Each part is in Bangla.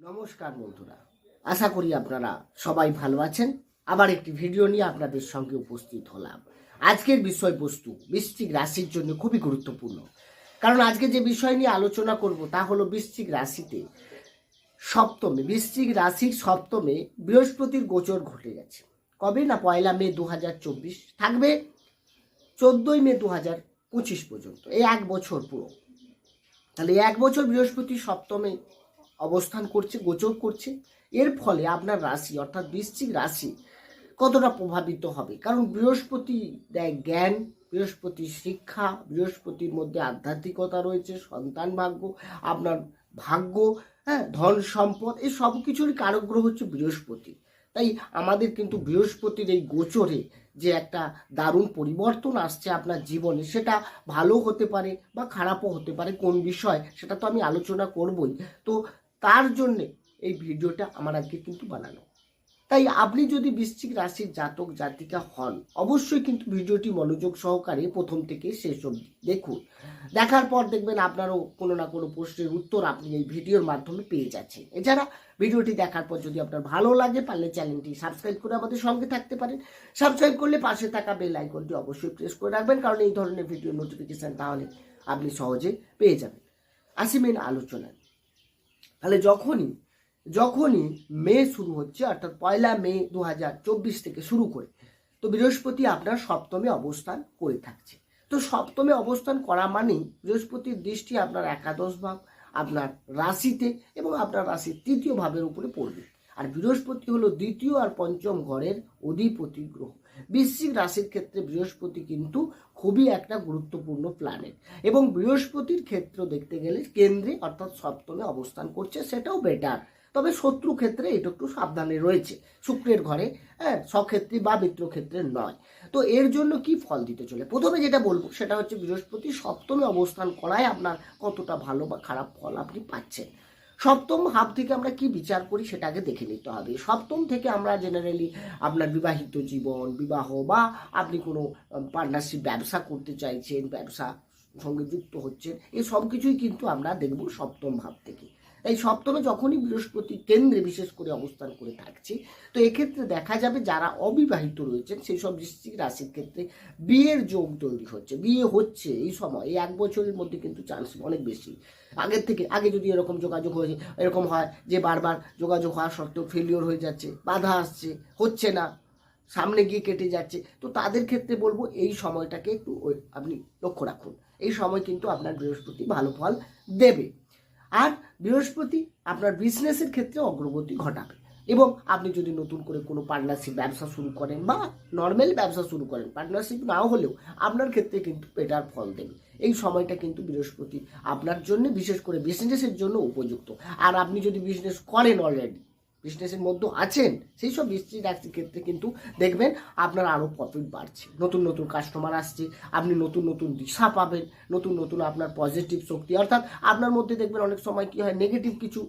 নমস্কার বন্ধুরা। আশা করি আপনারা সবাই ভালো আছেন। আবার একটি ভিডিও নিয়ে আপনাদের সঙ্গে উপস্থিত হলাম। আজকের বিষয়বস্তু বৃশ্চিক রাশির জন্য খুবই গুরুত্বপূর্ণ। কারণ আজকে যে বিষয় নিয়ে আলোচনা করব তা হলো বৃশ্চিক রাশিতে সপ্তমে। বৃশ্চিক রাশির সপ্তমে বৃহস্পতির গোচর ঘটে গেছে। কবে না পয়লা মে দু হাজার চব্বিশ? থাকবে চোদ্দই মে দু পঁচিশ পর্যন্ত। এই এক বছর পুরো। তাহলে এক বছর বৃহস্পতি সপ্তমে অবস্থান করছে, গোচর করছে। এর ফলে আপনার রাশি, অর্থাৎ বৃশ্চিক রাশি, কতটা প্রভাবিত হবে? কারণ বৃহস্পতি দেয় জ্ঞান, বৃহস্পতি শিক্ষা, বৃহস্পতির মধ্যে আধ্যাত্মিকতা রয়েছে, সন্তান ভাগ্য, আপনার ভাগ্য হ্যাঁ ধন সম্পদ, এই সব কিছুরই কারক গ্রহ হচ্ছে বৃহস্পতি। তাই আমাদের কিন্তু বৃহস্পতির এই গোচরে যে একটা দারুণ পরিবর্তন আসছে আপনার জীবনে, সেটা ভালো হতে পারে বা খারাপও হতে পারে, কোন বিষয়, সেটা তো আমি আলোচনা করবই। তো তার জন্যে এই ভিডিওটা আমার আজকে কিন্তু বানানো। তাই আপনি যদি বৃশ্চিক রাশির জাতক জাতিকা হন, অবশ্যই কিন্তু ভিডিওটি মনোযোগ সহকারে প্রথম থেকে শেষ অবধি দেখুন। দেখার পর দেখবেন আপনারও কোনো না কোনো প্রশ্নের উত্তর আপনি এই ভিডিওর মাধ্যমে পেয়ে যাচ্ছেন। এছাড়া ভিডিওটি দেখার পর যদি আপনার ভালো লাগে, পারলে চ্যানেলটি সাবস্ক্রাইব করে আমাদের সঙ্গে থাকতে পারেন। সাবস্ক্রাইব করলে পাশে থাকা বেল আইকনটি অবশ্যই প্রেস করে রাখবেন, কারণ এই ধরনের ভিডিও নোটিফিকেশান তাহলে আপনি সহজে পেয়ে যাবেন। আসি মেন আলোচনায়। তাহলে যখনই যখনই মে শুরু হচ্ছে, অর্থাৎ পয়লা মে দু হাজার চব্বিশ থেকে শুরু করে, তো বৃহস্পতি আপনার সপ্তমে অবস্থান করে থাকছে। তো সপ্তমে অবস্থান করা মানেই বৃহস্পতির দৃষ্টি আপনার একাদশ ভাব, আপনার রাশিতে এবং আপনার রাশির তৃতীয় ভাবের উপরে পড়বে। আর বৃহস্পতি হলো দ্বিতীয় আর পঞ্চম ঘরের অধিপতি গ্রহ। বৃশ্চিক রাশির ক্ষেত্রে বৃহস্পতি কিন্তু খুবই একটা গুরুত্বপূর্ণ প্ল্যানেট এবং বৃহস্পতির ক্ষেত্র দেখতে গেলে কেন্দ্রে অর্থাৎ সপ্তমে অবস্থান করছে, সেটাও বেটার তবে শত্রু ক্ষেত্রে এটা একটু সাবধানে রয়েছে, শুক্রের ঘরে হ্যাঁ স্বক্ষেত্রে বা মিত্র ক্ষেত্রে নয়। তো এর জন্য কি ফল দিতে চলে? প্রথমে যেটা বলব, সেটা হচ্ছে বৃহস্পতি সপ্তমে অবস্থান করায় আপনার কতটা ভালো বা খারাপ ফল আপনি পাচ্ছেন। সপ্তম হাব থেকে আমরা কি বিচার করি সেটা আগে দেখে নিতে হবে। সপ্তম থেকে আমরা জেনারেলি আপনার বিবাহিত জীবন, বিবাহ বা আপনি কোনো পার্টনারশিপ ব্যবসা করতে চাইছেন, ব্যবসা সঙ্গে যুক্ত হচ্ছেন, এই সব কিছুই কিন্তু আমরা দেখব সপ্তম ভাব থেকে। এই সপ্তমে যখনই বৃহস্পতি কেন্দ্রে বিশেষ করে অবস্থান করে থাকছে, তো এক্ষেত্রে দেখা যাবে যারা অবিবাহিত রয়েছেন, সেই সব বৃশ্চিক রাশির ক্ষেত্রে বিয়ের যোগ তৈরি হচ্ছে, বিয়ে হচ্ছে এই সময়, এই এক বছরের মধ্যে কিন্তু চান্স অনেক বেশি। আগের থেকে, আগে যদি এরকম যোগাযোগ হয়েছে এরকম হয় যে বারবার যোগাযোগ হওয়া সত্ত্বেও ফেলিওর হয়ে যাচ্ছে, বাধা আসছে, হচ্ছে না, সামনে গিয়ে কেটে যাচ্ছে, তো তাদের ক্ষেত্রে বলব এই সময়টাকে একটু আপনি লক্ষ্য রাখুন। এই সময় কিন্তু আপনার বৃহস্পতি ভালো ফল দেবে। আর বৃহস্পতি আপনার বিজনেসের ক্ষেত্রে অগ্রগতি ঘটাবে। এবং আপনি যদি নতুন করে কোনো পার্টনারশিপ ব্যবসা শুরু করেন বা নর্মাল ব্যবসা শুরু করেন পার্টনারশিপ নাও হলেও আপনার ক্ষেত্রে কিন্তু বেটার ফল দেবে। এই সময়টা কিন্তু বৃহস্পতি আপনার জন্য বিশেষ করে বিজনেসের জন্য উপযুক্ত। আর আপনি যদি বিজনেস করেন অলরেডি বিজনেসের মধ্যে আছেন, সেই সব বৃষ্টি রাশির ক্ষেত্রে কিন্তু দেখবেন আপনার আরও প্রফিট বাড়ছে। নতুন নতুন কাস্টমার আসছে, আপনি নতুন নতুন দিশা পাবেন, নতুন নতুন আপনার পজিটিভ শক্তি। অর্থাৎ আপনার মধ্যে দেখবেন অনেক সময় কি হয় নেগেটিভ কিছু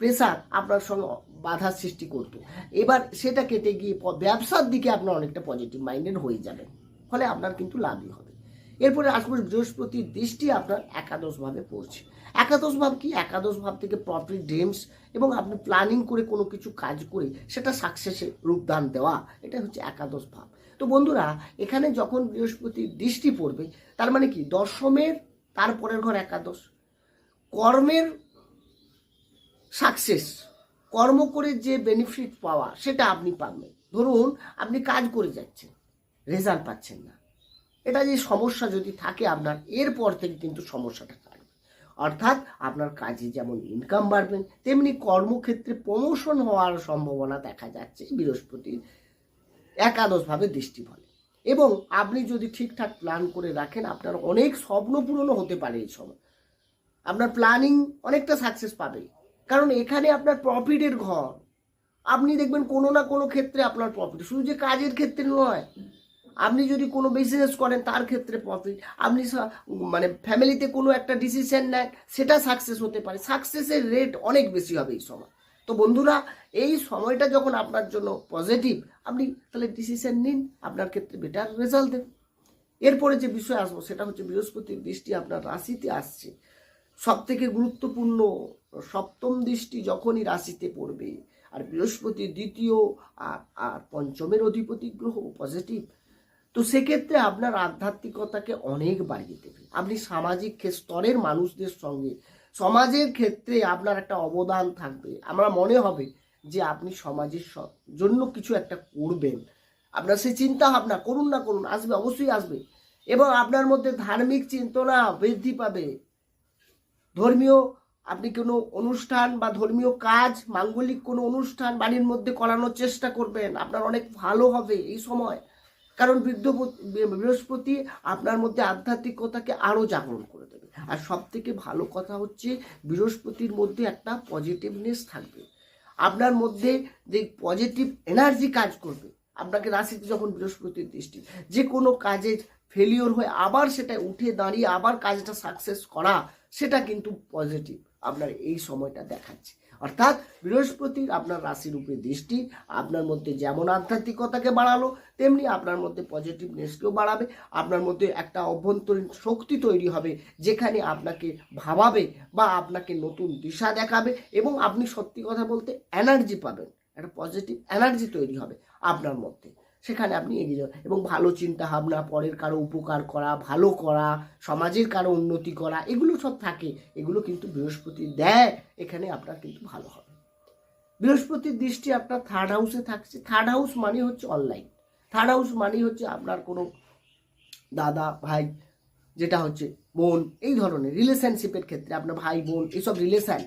প্রেসার আপনার সঙ্গে বাধার সৃষ্টি করতো। এবার সেটা কেটে গিয়ে ব্যবসার দিকে আপনার অনেকটা পজিটিভ মাইন্ডেড হয়ে যাবেন। ফলে আপনার কিন্তু লাভই হবে। এরপরে আসব বৃহস্পতির দৃষ্টি আপনার একাদশ ভাবে পড়ছে। একাদশ ভাব কি? একাদশ ভাব থেকে প্রফিট ড্রিমস এবং আপনি প্ল্যানিং করে কোনো কিছু কাজ করে সেটা সাকসেসে রূপদান দেওয়া এটা হচ্ছে একাদশ ভাব। তো বন্ধুরা, এখানে যখন বৃহস্পতির দৃষ্টি পড়বে, তার মানে কি? দশমের, তারপরের ঘর একাদশ। কর্মের সাকসেস কর্ম করে যে বেনিফিট পাওয়া, সেটা আপনি পাবেন। ধরুন, আপনি কাজ করে যাচ্ছেন রেজাল্ট পাচ্ছেন না। এটা যে সমস্যা যদি থাকে, আপনার এরপর থেকে কিন্তু সমস্যাটা কাটবে অর্থাৎ আপনার কাজে যেমন ইনকাম বাড়বেন তেমনি কর্মক্ষেত্রে প্রমোশন হওয়ার সম্ভাবনা দেখা যাচ্ছে বৃহস্পতির। একাদশভাবে দৃষ্টি ফলে এবং আপনি যদি ঠিকঠাক প্ল্যান করে রাখেন, আপনার অনেক স্বপ্ন পূরণও হতে পারে এই সময়। আপনার প্ল্যানিং অনেকটা সাকসেস পাবে। কারণ এখানে আপনার প্রফিটের ঘর। আপনি দেখবেন কোনো না কোনো ক্ষেত্রে আপনার প্রফিট শুধু যে কাজের ক্ষেত্রে নয় আপনি যদি কোনো বিজনেস করেন, তার ক্ষেত্রে প্রফিট আপনি মানে ফ্যামিলিতে কোনো একটা ডিসিশন নেন, সেটা সাকসেস হতে পারে। সাকসেসের রেট অনেক বেশি হবে এই সময়। তো বন্ধুরা, এই সময়টা যখন আপনার জন্য পজিটিভ আপনি তাহলে ডিসিশন নিন, আপনার ক্ষেত্রে বেটার রেজাল্ট দেবে। এরপরে যে বিষয় আসব, সেটা হচ্ছে বৃহস্পতির দৃষ্টি আপনার রাশিতে আসছে। সব থেকে গুরুত্বপূর্ণ সপ্তম দৃষ্টি যখনই রাশিতে পড়বে, আর বৃহস্পতি দ্বিতীয় আর আর পঞ্চমের অধিপতি গ্রহ পজিটিভ তো সেক্ষেত্রে আপনার আধ্যাত্মিকতাকে অনেক বাড়িয়ে দেবে। আপনি সামাজিক স্তরের মানুষদের সঙ্গে, সমাজের ক্ষেত্রে আপনার একটা অবদান থাকবে। আমরা মনে হবে যে আপনি সমাজের জন্য কিছু একটা করবেন। আপনার সেই চিন্তা ভাবনা করুন না করুন, আসবে, অবশ্যই আসবে। এবং আপনার মধ্যে ধার্মিক চিন্তনা বৃদ্ধি পাবে। ধর্মীয়, আপনি কোনো অনুষ্ঠান বা ধর্মীয় কাজ, মাঙ্গলিক কোনো অনুষ্ঠান বাড়ির মধ্যে করানোর চেষ্টা করবেন। আপনার অনেক ভালো হবে এই সময়। কারণ বৃদ্ধ- বৃহস্পতি আপনার মধ্যে আধ্যাত্মিকতাকে আরও জাগরণ করে দেবে। আর সব থেকে ভালো কথা হচ্ছে বৃহস্পতির মধ্যে একটা পজিটিভনেস থাকবে। আপনার মধ্যে যে পজিটিভ এনার্জি কাজ করবে, আপনাকে রাশিতে যখন বৃহস্পতির দৃষ্টি, যে কোনো কাজে ফেলিওর হয়ে আবার সেটা উঠে দাঁড়িয়ে আবার কাজটা সাকসেস করা, সেটা কিন্তু পজিটিভ আপনার এই সময়টা দেখাচ্ছে। অর্থাৎ বৃহস্পতির আপনার রাশির উপরে দৃষ্টি, আপনার মধ্যে যেমন আধ্যাত্মিকতাকে বাড়ালো, তেমনি আপনার মধ্যে পজিটিভনেসকেও বাড়াবে, আপনার মধ্যে একটা অভ্যন্তরীণ শক্তি তৈরি হবে, যেখানে আপনাকে ভাবাবে বা আপনাকে নতুন দিশা দেখাবে এবং আপনি সত্যি কথা বলতে এনার্জি পাবেন। একটা পজিটিভ এনার্জি তৈরি হবে আপনার মধ্যে। সেখানে আপনি এগিয়ে যাবেন। এবং ভালো চিন্তা ভাবনা পরের কারও উপকার করা, ভালো করা, সমাজের কারও উন্নতি করা, এগুলো সব থাকে। এগুলো কিন্তু বৃহস্পতি দেয়, এখানে আপনার কিন্তু ভালো হবে। বৃহস্পতির দৃষ্টি আপনার থার্ড হাউসে থাকছে। থার্ড হাউস মানে হচ্ছে অনলাইন থার্ড হাউস মানে হচ্ছে আপনার কোনো দাদা, ভাই, যেটা হচ্ছে বোন, এই ধরনের রিলেশনশিপের ক্ষেত্রে আপনার ভাই, বোন এইসব রিলেশন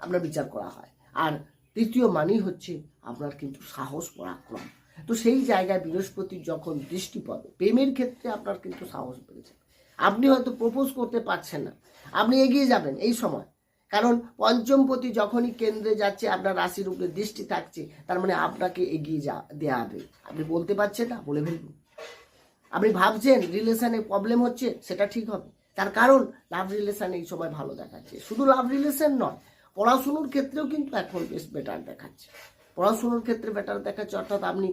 আপনার বিচার করা হয়। আর তৃতীয় মানেই হচ্ছে আপনার কিন্তু সাহস, পরাক্রম। তো সেই জায়গায় বৃহস্পতি যখন দৃষ্টি পাবে প্রেমের ক্ষেত্রে আপনার কিন্তু সাহস বেড়েছে। আপনি হয়তো প্রপোজ করতে পারছেন না। আপনি এগিয়ে যাবেন এই সময়। কারণ পঞ্চমপতি যখনই কেন্দ্রে যাচ্ছে, আপনার রাশির উপরে দৃষ্টি থাকছে, তার মানে আপনাকে এগিয়ে যা দেওয়া হবে। আপনি বলতে পারছেন না, বলে ফেলুন। আপনি ভাবছেন রিলেশানে প্রবলেম হচ্ছে, সেটা ঠিক হবে। তার কারণ লাভ রিলেশন এই সময় ভালো দেখাচ্ছে। শুধু লাভ রিলেশন নয়, পড়াশুনোর ক্ষেত্রেও কিন্তু এখন বেশ বেটার দেখাচ্ছে। পড়াশুনোর ক্ষেত্রে বেটার দেখাচ্ছে, অর্থাৎ আপনি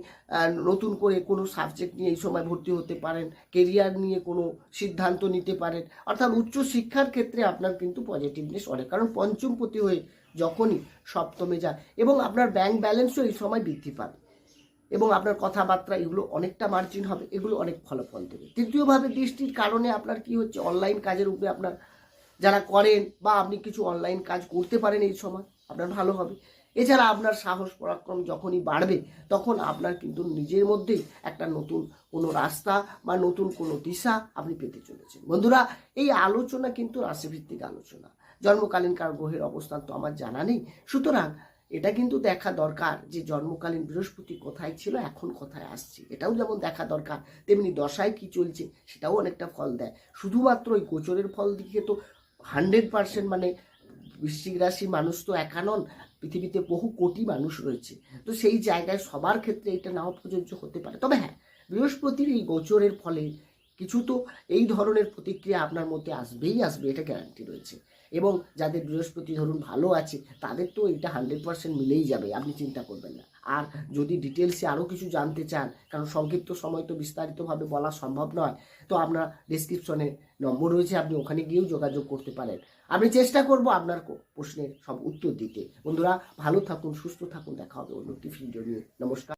নতুন করে কোনো সাবজেক্ট নিয়ে এই সময় ভর্তি হতে পারেন কেরিয়ার নিয়ে কোনো সিদ্ধান্ত নিতে পারেন। অর্থাৎ উচ্চ শিক্ষার ক্ষেত্রে আপনার কিন্তু পজিটিভনেস অনেক, কারণ পঞ্চমপতি হয়ে যখনই সপ্তমে যায়, এবং আপনার ব্যাংক ব্যালেন্সও এই সময় বৃদ্ধি পাবে, এবং আপনার কথাবার্তা এগুলো অনেকটা মার্জিন হবে, এগুলো অনেক ফলাফল দেবে। তৃতীয়ভাবে দৃষ্টির কারণে আপনার কি হচ্ছে অনলাইন কাজের উপরে আপনার যারা করেন বা আপনি কিছু অনলাইন কাজ করতে পারেন এই সময়, আপনার ভালো হবে। এছাড়া আপনার সাহস, পরাক্রম যখনই বাড়বে, তখন আপনার কিন্তু নিজের মধ্যেই একটা নতুন কোনো রাস্তা বা নতুন কোনো দিশা আপনি পেতে চলেছেন। বন্ধুরা, এই আলোচনা কিন্তু রাশিভিত্তিক আলোচনা। জন্মকালীন কার গ্রহের অবস্থান তো আমার জানা নেই। সুতরাং এটা কিন্তু দেখা দরকার যে জন্মকালীন বৃহস্পতি কোথায় ছিল, এখন কোথায় আসছে। এটাও যেমন দেখা দরকার, তেমনি দশায় কি চলছে সেটাও অনেকটা ফল দেয়। শুধুমাত্র ওই গোচরের ফল দিকে তো হান্ড্রেড পার্সেন্ট মানে বৃশ্চিক রাশি মানুষ তো একা নন পৃথিবীতে বহু কোটি মানুষ রয়েছে। তো সেই জায়গায় সবার ক্ষেত্রে এটা নাও প্রযোজ্য হতে পারে। তবে হ্যাঁ বৃহস্পতির এই গোচরের ফলে কিছু তো এই ধরনের প্রতিক্রিয়া আপনার মধ্যে আসবেই আসবে, এটা গ্যারান্টি রয়েছে। এবং যাদের বৃহস্পতি ধরুন ভালো আছে, তাদের তো এটা হান্ড্রেড পার্সেন্ট মিলেই যাবে, আপনি চিন্তা করবেন না। আর যদি ডিটেলসে আরও কিছু জানতে চান, কারণ সংক্ষিপ্ত সময় তো বিস্তারিতভাবে বলা সম্ভব নয়, তো আপনার ডিসক্রিপশনে নম্বর রয়েছে, আপনি ওখানে গিয়েও যোগাযোগ করতে পারেন। আমি চেষ্টা করব আপনার প্রশ্নের সব উত্তর দিতে। বন্ধুরা, ভালো থাকুন, সুস্থ থাকুন, দেখা হবে অন্য টিফিন জড়িয়ে নমস্কার।